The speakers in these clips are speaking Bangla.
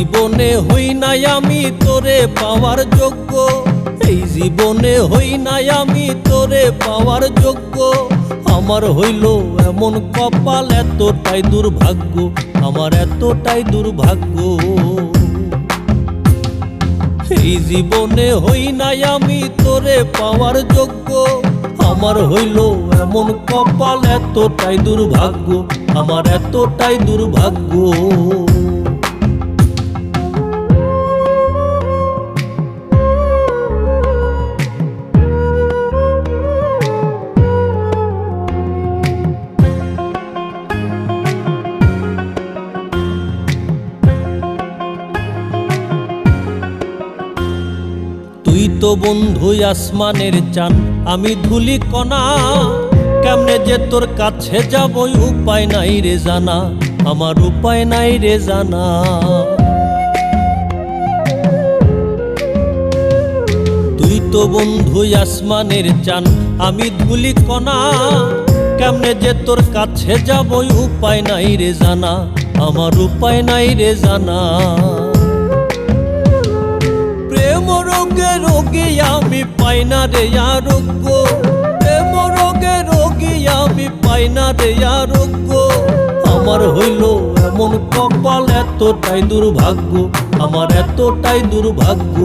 জীবনে হই নাই আমি তোরে পাওয়ার যোগ্য। এই জীবনে হই নাই আমি তোরে পাওয়ার যোগ্য। আমার হইল এমন কপাল, এতটাই দুর্ভাগ্য, আমার এতটাই দুর্ভাগ্য। এই জীবনে হই নাই আমি তোরে পাওয়ার যোগ্য। আমার হইল এমন কপাল, এতটাই দুর্ভাগ্য, আমার এতটাই দুর্ভাগ্য। তুই তো বন্ধু আসমানের চান, আমি ধুলি কণা। কেমনে যে তোর কাছে যাবই উপায় নাই রে জানা, আমার উপায় নাই রে জানা। তুই তো বন্ধু আসমানের চান, আমি ধুলি কণা। কেমনে যে তোর কাছে যাবই উপায় নাই রে জানা, আমার উপায় নাই রে জানা। প্রেম রোগে রোগী আমি পাই না রে আরোগ্য। প্রেম রোগে রোগী আমি পাই না রে আরোগ্য। আমার হইল এমন কপাল, এতটাই দুর্ভাগ্য। আমার এতটাই দুর্ভাগ্য।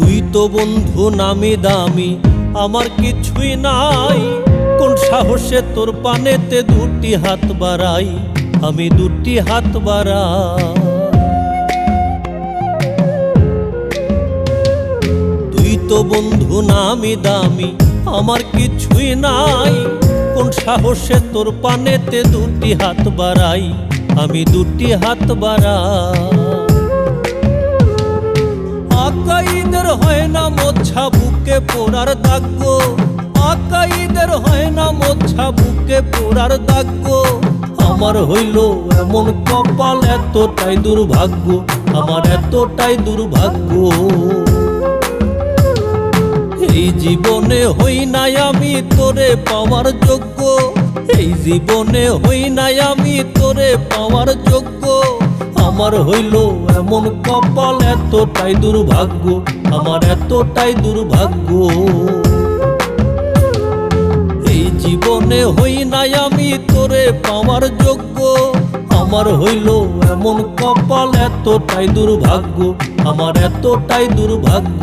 তুই তো বন্ধু নামি দামি, আমার কিছুই নাই। কোন সাহসে তোর পানেতে দুটি হাত বাড়াই, আমি দুটি হাত বাড়াই। তুই তো বন্ধু নামি দামি, আমার কিছুই নাই। কোন সাহসে তোর পানেতে দুটি হাত বাড়াই, আমি দুটি হাত বাড়াই। আকাইদের হয় না মোছা বুকে পোড়ার দাগ্য। আকাইদের হয় না মোছা বুকে পোড়ার দাগ্য। আমার হইল এমন কপাল, এতটাই দুর্ভাগ্য, আমার এতটাই দুর্ভাগ্য। এই জীবনে হই নাই আমি তোরে পাওয়ার যোগ্য। এই জীবনে হই নাই আমি তোরে পাওয়ার যোগ্য। আমার হইল এমন কপাল, এতটাই দুর্ভাগ্য, আমার এতটাই দুর্ভাগ্য। এই জীবনে হই নাই আমি তোরে পাওয়ার যোগ্য, আমার হইল এমন কপাল, এতটাই দুর্ভাগ্য, আমার এতটাই দুর্ভাগ্য।